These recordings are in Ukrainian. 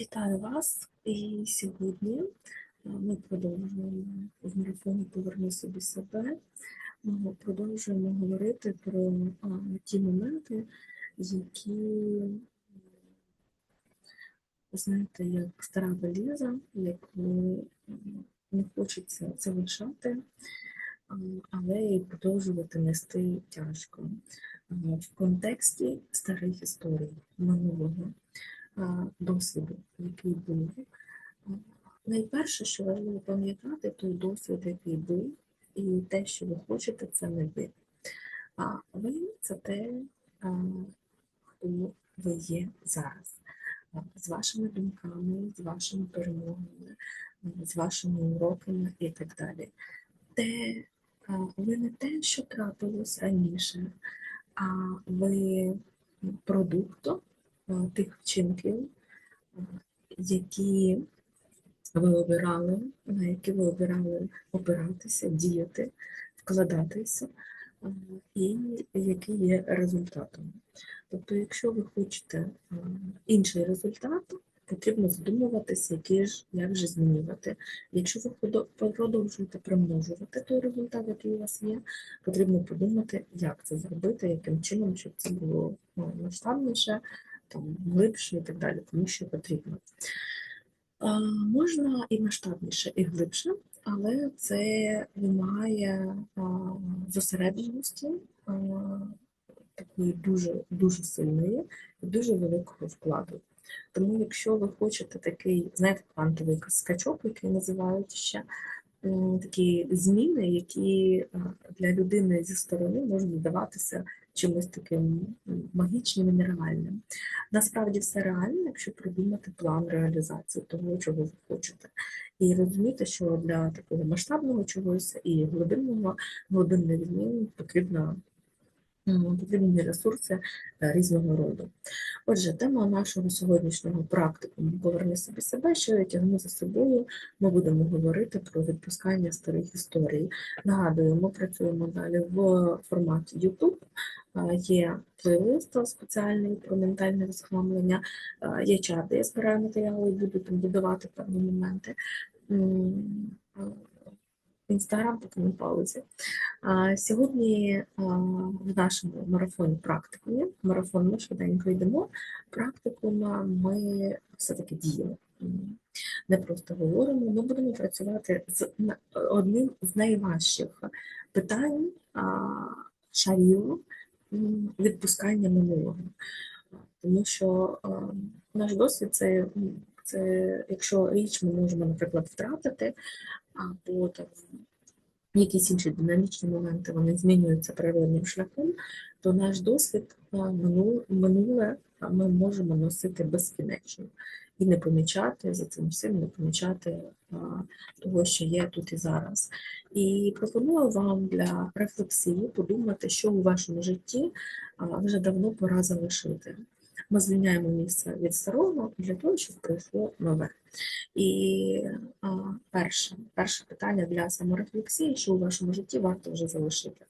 Вітаю вас! І сьогодні е, ми продовжуємо в марафоні Поверни собі себе. Ми продовжуємо говорити про ті моменти, які, знаєте, як стара валіза, яку не хочеться залишати, але і продовжувати нести тяжко в контексті старих історій минулого досвіду, який був. Найперше, що важливо пам'ятати, той досвід, який був, і те, що ви хочете, це не ви. А ви це те, хто ви є зараз, з вашими думками, з вашими перемогами, з вашими уроками і так далі. Те, ви не те, що трапилось раніше, а ви продуктом тих вчинків, які ви обирали, на які ви обирали опиратися, діяти, вкладатися, і який є результатом. Тобто, якщо ви хочете інший результат, потрібно задумуватися, які ж, як же змінювати. Якщо ви продовжуєте примножувати той результат, який у вас є, потрібно подумати, як це зробити, яким чином, щоб це було ну, масштабніше, там, глибше і так далі, тому що потрібно. Можна і масштабніше, і глибше, але це вимагає зосередженості, такої дуже, дуже сильної і дуже великого вкладу. Тому, якщо ви хочете такий, знаєте, квантовий скачок, який називають ще, такі зміни, які для людини зі сторони можуть здаватися чимось таким магічним і нереальним. Насправді все реально, якщо придумати план реалізації того, чого ви хочете. І розуміти, що для такого масштабного чогось і глибинного глибинних змін потрібно м, потрібні ресурси е, різного роду. Отже, тема нашого сьогоднішнього практикуму Поверни собі себе, що я тягну за собою. Ми будемо говорити про відпускання старих історій. Нагадую, ми працюємо далі в форматі YouTube. Е, Є плейлист спеціальний про ментальне розхламлення, е, є чат, де я збираю матеріали і буду там будувати певні моменти. Інстаграм на паузі. А, Сьогодні в нашому марафоні практикумі, марафон ми швиденько йдемо, практикума ми все-таки діємо. Не просто говоримо, ми будемо працювати з одним з найважчих питань шарів відпускання минулого. Тому що наш досвід це, це якщо річ ми можемо, наприклад, втратити, або там якісь інші динамічні моменти вони змінюються природним шляхом, то наш досвід минуле, ми можемо носити безкінечно і не помічати за цим всім, не помічати того, що є тут і зараз. І пропоную вам для рефлексії подумати, що у вашому житті вже давно пора залишити. Ми звільняємо місце від старого для того, щоб прийшло нове. І а, перше, перше питання для саморефлексії, що у вашому житті варто вже залишити.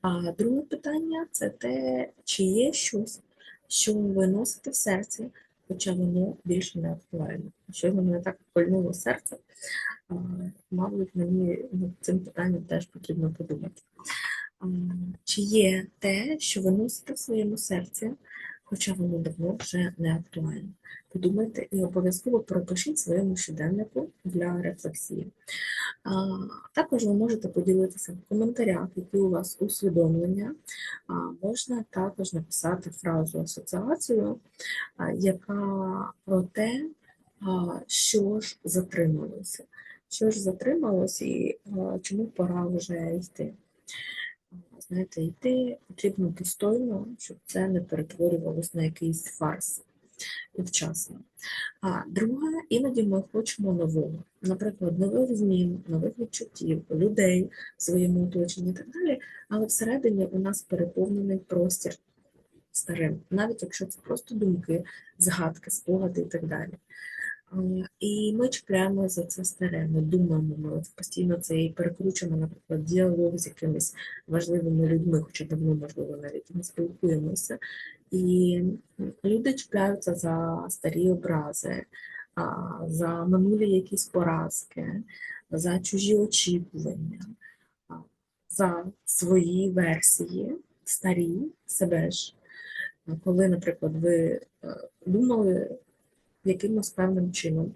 А друге питання це те, чи є щось, що ви носите в серці, хоча воно більше не актуальне. Що мене так пальнуло серце, а, мабуть, мені над цим питанням теж потрібно подумати. Чи є те, що ви носите в своєму серці, хоча воно давно вже не актуальне? Подумайте і обов'язково пропишіть своєму щоденнику для рефлексії. А, Також ви можете поділитися в коментарях, які у вас усвідомлення. А, Можна також написати фразу асоціацію, а, яка про те, а, що ж затрималося. Що ж затрималося і а, чому пора вже йти. Знаєте, йти потрібно достойно, щоб це не перетворювалося на якийсь фарс і вчасно. А друге, іноді ми хочемо нового, наприклад, нових змін, нових відчуттів, людей в своєму оточенні і так далі, але всередині у нас переповнений простір старим, навіть якщо це просто думки, згадки, спогади і так далі. А, І ми чіпляємо за це старе, ми думаємо, ми постійно це і перекручуємо, наприклад, діалог з якимись важливими людьми, хоча давно, можливо, навіть не спілкуємося. І люди чіпляються за старі образи, за минулі якісь поразки, за чужі очікування, за свої версії, старі себе ж. Коли, наприклад, ви е, думали якимось певним чином,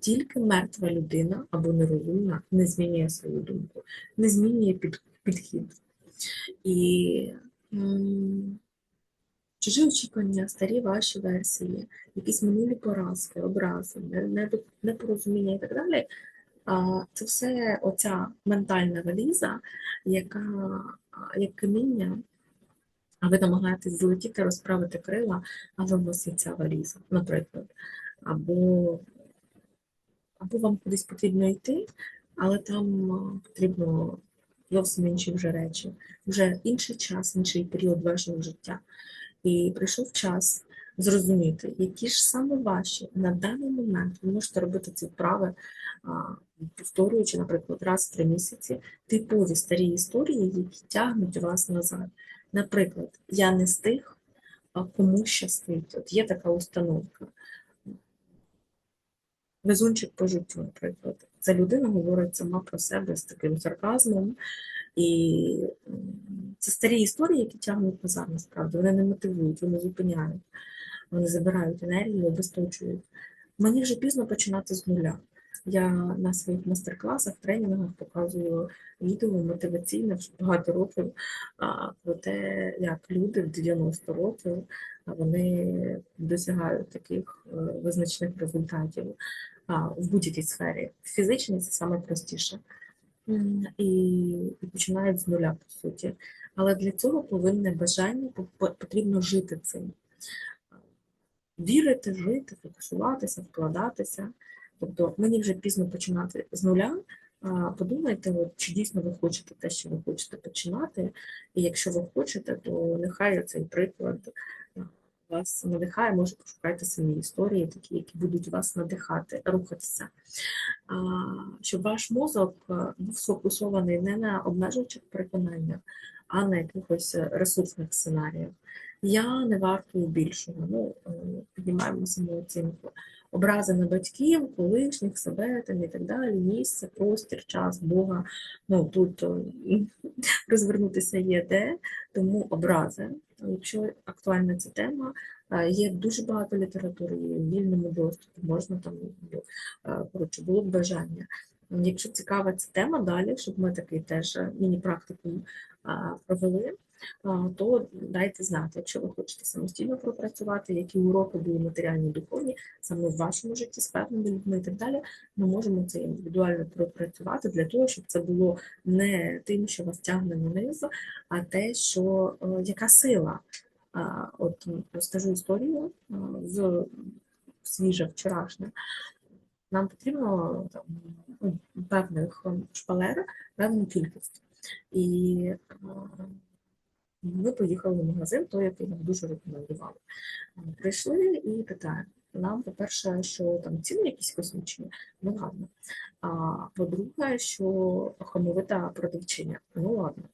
тільки мертва людина або нерозумна не змінює свою думку, не змінює під, підхід. І чужі очікування, старі ваші версії, якісь минулі поразки, образи, непорозуміння і так далі. Це все оця ментальна валіза, яка як каміння, ви намагаєтесь злетіти, розправити крила, але у вас є валіза, наприклад. Або, або вам кудись потрібно йти, але там потрібно зовсім інші вже речі, вже інший час, інший період вашого життя. І прийшов час зрозуміти, які ж саме ваші на даний момент ви можете робити ці вправи, повторюючи, наприклад, раз в три місяці типові старі історії, які тягнуть вас назад. Наприклад, я не з тих, кому щастить. От є така установка. Везунчик по життю, наприклад. Ця людина говорить сама про себе з таким сарказмом. І це старі історії, які тягнуть назад, насправді. Вони не мотивують, вони зупиняють, вони забирають енергію, обесточують. Мені вже пізно починати з нуля. Я на своїх майстер-класах, тренінгах показую відео мотиваційне вже багато років про те, як люди в 90 років вони досягають таких е, визначних результатів в будь-якій сфері. В фізичній це саме простіше. І, і починають з нуля, по суті. Але для цього повинне бажання, по- по- потрібно жити цим. Вірити, жити, фокусуватися, вкладатися. Тобто мені вже пізно починати з нуля. Подумайте, от, чи дійсно ви хочете те, що ви хочете починати, і якщо ви хочете, то нехай цей приклад вас надихає, може пошукайте самі історії, такі, які будуть вас надихати, рухатися. Щоб ваш мозок був сфокусований не на обмежуючих переконаннях, а на якихось ресурсних сценаріях. Я не вартую більшого. Ну, е, піднімаємо самооцінку. Образи на батьків, колишніх, себе там і так далі, місце, простір, час, Бога. Ну тут е, розвернутися є де, тому образи. Якщо актуальна ця тема, е, є дуже багато літератури, є в вільному доступі, можна там, ну, е, коротше, було б бажання. Якщо цікава ця тема далі, щоб ми такий теж міні-практикум е, провели, то дайте знати, якщо ви хочете самостійно пропрацювати, які уроки були матеріальні, духовні, саме в вашому житті з певними людьми і так далі, ми можемо це індивідуально пропрацювати для того, щоб це було не тим, що вас тягне вниз, а те, що е, яка сила. От розкажу історію з свіжа вчорашня. Нам потрібно там, ну, певних шпалер, певну кількість. І е, ми поїхали в магазин, той, який нам дуже рекомендували. Е, Прийшли і питаємо. Нам, по-перше, що там ціни якісь космічні, ну ладно. А по-друге, що хамовита продавчиня, ну ладно.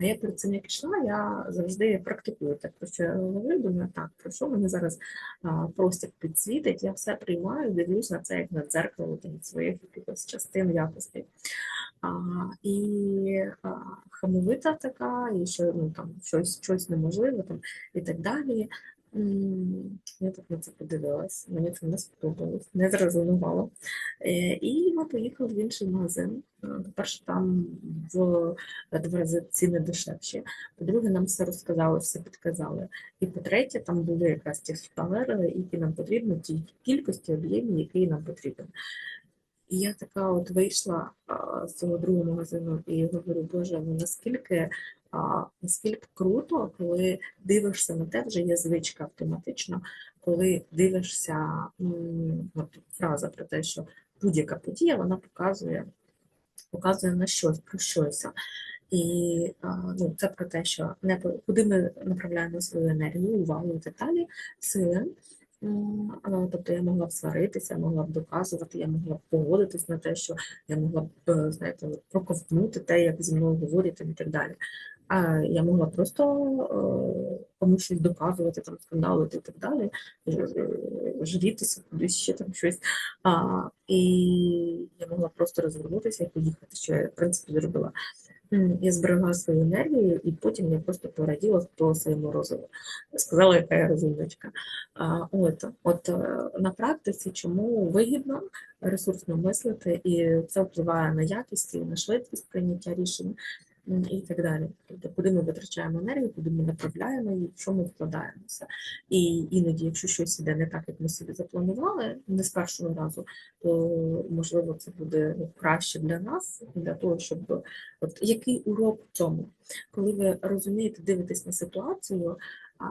А я перед цим як йшла, я завжди практикую так, про що я говорю, думаю, так, про що мені зараз а, простір підсвітить, я все приймаю, дивлюсь на це як на дзеркало своїх якихось частин якостей. А, і а, хамовита така, і що ну, там, щось, щось неможливе там, і так далі. Я так на це подивилась, мені це не сподобалось, не зрезонувало. Е, І ми поїхали в інший магазин. Е, По-перше, там в два рази ціни дешевші. По-друге, нам все розказали, все підказали. І по-третє, там були якраз ті шпалери, які нам потрібні, ті кількості, об'ємі, які нам потрібен. І я така от вийшла а, з цього другого магазину і говорю, Боже, ну наскільки, а, наскільки круто, коли дивишся на те, вже є звичка автоматично, коли дивишся, м, от фраза про те, що будь-яка подія вона показує, показує на щось, про щось. І ну, це про те, що не куди ми направляємо свою енергію, увагу і так далі, сили. А, Тобто я могла б сваритися, могла б доказувати, я могла б погодитись на те, що я могла б, е, знаєте, проковтнути те, як зі мною говорять і так далі. А я могла просто е, комусь щось доказувати, там, скандалити і так далі, е, жрітися кудись ще там щось. А, і я могла просто розвернутися і поїхати, що я, в принципі, зробила. Я зберегла свою енергію, і потім я просто пораділа по своєму розуму. Сказала, яка я розумничка. От, от е, на практиці, чому вигідно ресурсно мислити, і це впливає на якість і на швидкість прийняття рішень і так далі. Тобто, куди ми витрачаємо енергію, куди ми направляємо її, в що ми вкладаємося. І іноді, якщо щось іде не так, як ми собі запланували, не з першого разу, то можливо це буде ну, краще для нас, для того, щоб от який урок в цьому, коли ви розумієте, дивитесь на ситуацію. А,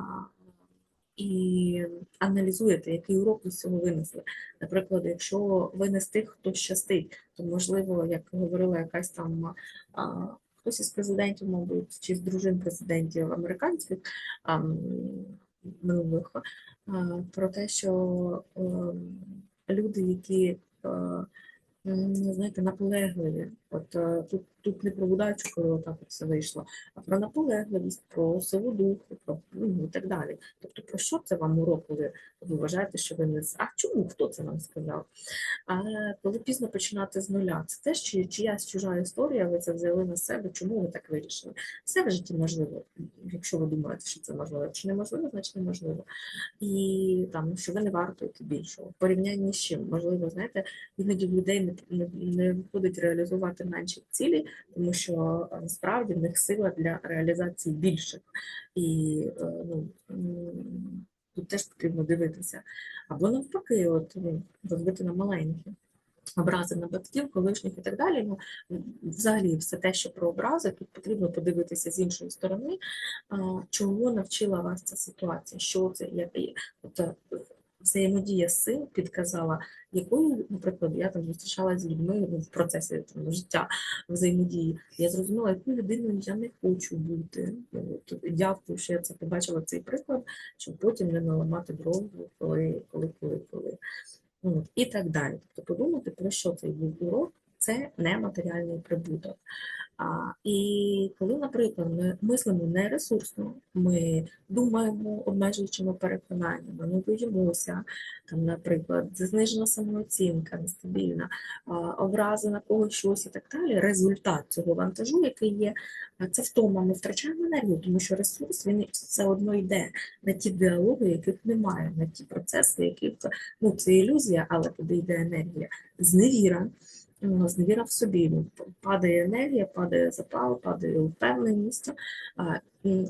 і аналізуєте, який урок ви з цього винесли. Наприклад, якщо ви не з тих, хто щастить, то можливо, як говорила якась там хтось із президентів, мабуть, чи з дружин президентів американських а, минулих, про те, що ем, люди, які е, знаєте, наполегливі. От е, тут, тут не про удачу, коли отак от все вийшло, а про наполегливість, про силу духу, про ну, і так далі. Тобто, про що це вам урок, коли ви вважаєте, що ви не А чому хто це вам сказав? Але коли пізно починати з нуля, це теж чи, чиясь чужа історія, ви це взяли на себе, чому ви так вирішили? Все в житті можливо, якщо ви думаєте, що це можливо, якщо неможливо, значить неможливо. І там, що ви не вартуєте більшого. В порівнянні з чим? Можливо, знаєте, іноді в людей не, не, не виходить реалізувати менші цілі, тому що е, насправді в них сила для реалізації більших. І е, ну, тут теж потрібно дивитися. Або навпаки, от, ну, розбити на маленькі. Образи на батьків, колишніх і так далі. Ну, взагалі, все те, що про образи, тут потрібно подивитися з іншої сторони, чого навчила вас ця ситуація, що це, як, тобто, взаємодія цим підказала, якою, наприклад, я там зустрічалася з людьми ну, в процесі там, життя взаємодії. Я зрозуміла, якою людиною я не хочу бути. Ну, Дякую, що я це побачила цей приклад, щоб потім не наламати брову, коли, коли, коли, коли. От, і так далі. Тобто подумати, про що цей був урок, це нематеріальний прибуток. А, і коли, наприклад, ми мислимо не ресурсно, ми думаємо обмежуючими переконаннями, ми боїмося, там, наприклад, знижена самооцінка, нестабільна, а, образи на когось щось і так далі. Результат цього вантажу, який є, це втома, ми втрачаємо енергію, тому що ресурс він все одно йде на ті діалоги, яких немає, на ті процеси, яких ну, це ілюзія, але туди йде енергія. Зневіра, ну, зневіра в собі. Падає енергія, падає запал, падає впевненість. І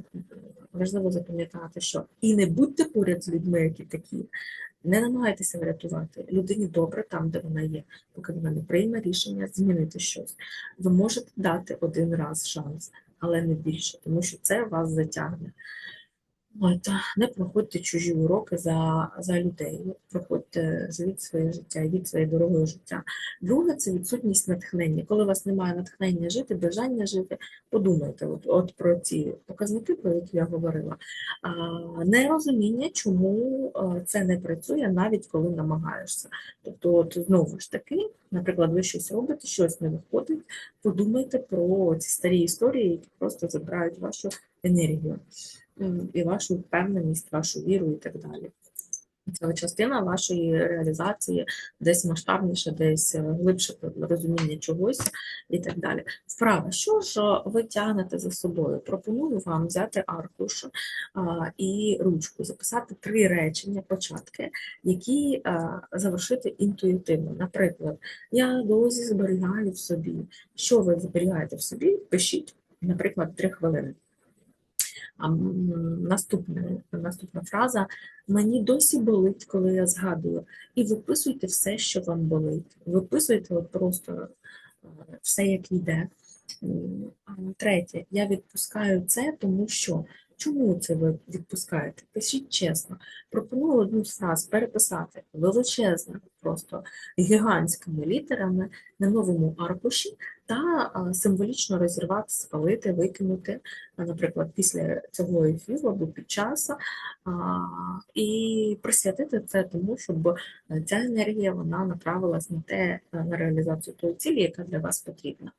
важливо запам'ятати, що і не будьте поряд з людьми, які такі. Не намагайтеся врятувати. Людині добре там, де вона є, поки вона не прийме рішення змінити щось. Ви можете дати один раз шанс, але не більше, тому що це вас затягне. От, не проходьте чужі уроки за, за людей, проходьте, живіть своє життя, йдіть своє дорогою життя. Друге це відсутність натхнення. Коли у вас немає натхнення жити, бажання жити, подумайте от, от про ці показники, про які я говорила. А, нерозуміння, чому це не працює, навіть коли намагаєшся. Тобто, от знову ж таки, наприклад, ви щось робите, щось не виходить, подумайте про ці старі історії, які просто забирають вашу енергію і вашу впевненість, вашу віру і так далі. Це частина вашої реалізації десь масштабніше, десь е, глибше розуміння чогось і так далі. Вправа, що ж ви тягнете за собою? Пропоную вам взяти аркуш і ручку, записати три речення, початки, які завершити інтуїтивно. Наприклад, я досі зберігаю в собі. Що ви зберігаєте в собі? Пишіть, наприклад, три хвилини. Наступна, наступна фраза мені досі болить, коли я згадую. І виписуйте все, що вам болить. Виписуйте просто е, все, як йде. Третє, я відпускаю це, тому що. Чому це ви відпускаєте? Пишіть чесно. Пропоную одну з фраз переписати величезно, просто гігантськими літерами на новому аркуші та символічно розірвати, спалити, викинути, наприклад, після цього ефіру або під час, і присвятити це тому, щоб е, ця енергія вона направилась на те, е, на реалізацію тої цілі, яка для вас потрібна.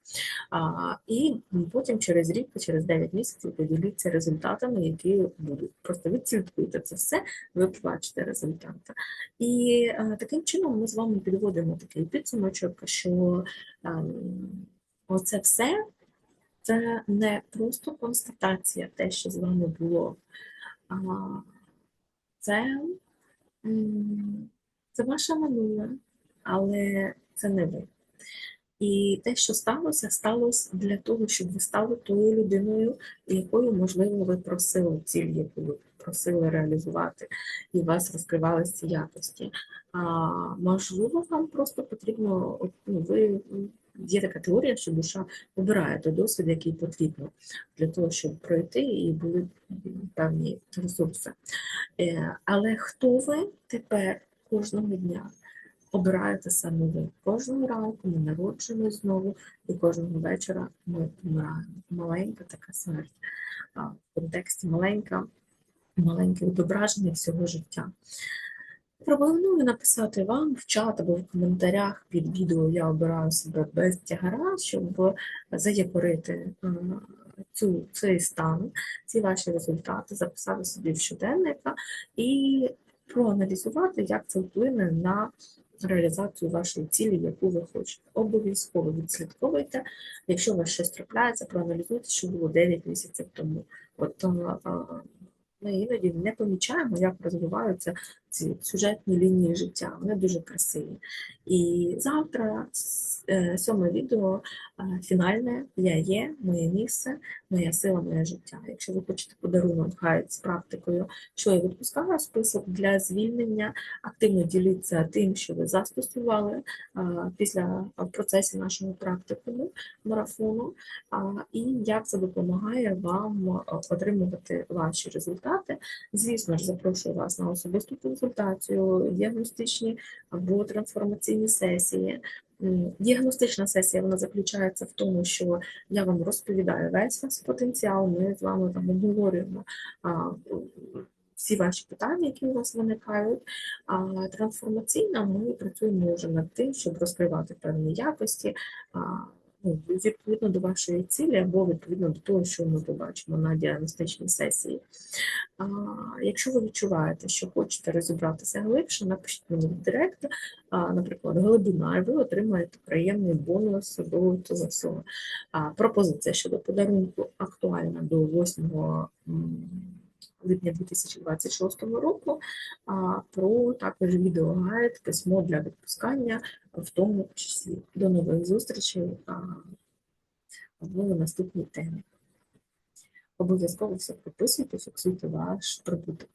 І потім через рік, через 9 місяців поділіться результатами, які будуть. Просто відслідкуйте це все, ви побачите результати. І е, таким чином ми з вами підводимо такий підсумочок, що ем, оце все це не просто констатація, те, що з вами було, а це, це ваше минуле, але це не ви. І те, що сталося, сталося для того, щоб ви стали тою людиною, якою, можливо, ви просили ціль, яку ви просили реалізувати, і у вас розкривалися якості. А можливо, вам просто потрібно, ну, ви є така теорія, що душа обирає той досвід, який потрібно для того, щоб пройти і були певні ресурси. Е, Але хто ви тепер кожного дня? Обираєте саме ви. Кожного ранку ми народжуємось знову, і кожного вечора ми помираємо. Маленька така смерть. В контексті маленька, маленьке відображення всього життя. Пропоную написати вам в чат або в коментарях під відео Я обираю себе без тягара, щоб заякорити е, цю, цей стан, ці ваші результати, записати собі в щоденника і проаналізувати, як це вплине на реалізацію вашої цілі, яку ви хочете. Обов'язково відслідковуйте. Якщо у вас щось трапляється, проаналізуйте, що було 9 місяців тому. От а, а, ми іноді не помічаємо, як розвиваються ці сюжетні лінії життя. Вони дуже красиві. І завтра е, сьоме відео е, фінальне Я є, моє місце, моя сила, моє життя. Якщо ви хочете подарунок гайд з практикою, що я відпускаю список для звільнення, активно діліться тим, що ви застосували е, після в процесі нашого практикуму марафону, і як це допомагає вам отримувати ваші результати. Звісно ж, запрошую вас на особисту консультацію, діагностичні або трансформаційні сесії. Діагностична сесія вона заключається в тому, що я вам розповідаю весь ваш потенціал. Ми з вами там обговорюємо всі ваші питання, які у вас виникають. А трансформаційна ми працюємо вже над тим, щоб розкривати певні якості. Ну, відповідно до вашої цілі або відповідно до того, що ми побачимо на діагностичній сесії. А, Якщо ви відчуваєте, що хочете розібратися глибше, напишіть мені в директ, а, наприклад, глибина, і ви отримаєте приємний бонус до цього Пропозиція щодо подарунку актуальна до 8 м, липня 2026 року. Про також відеогайд, письмо для відпускання, в тому числі. До нових зустрічей а, в наступній темі. Обов'язково все прописуйте, фіксуйте ваш прибуток.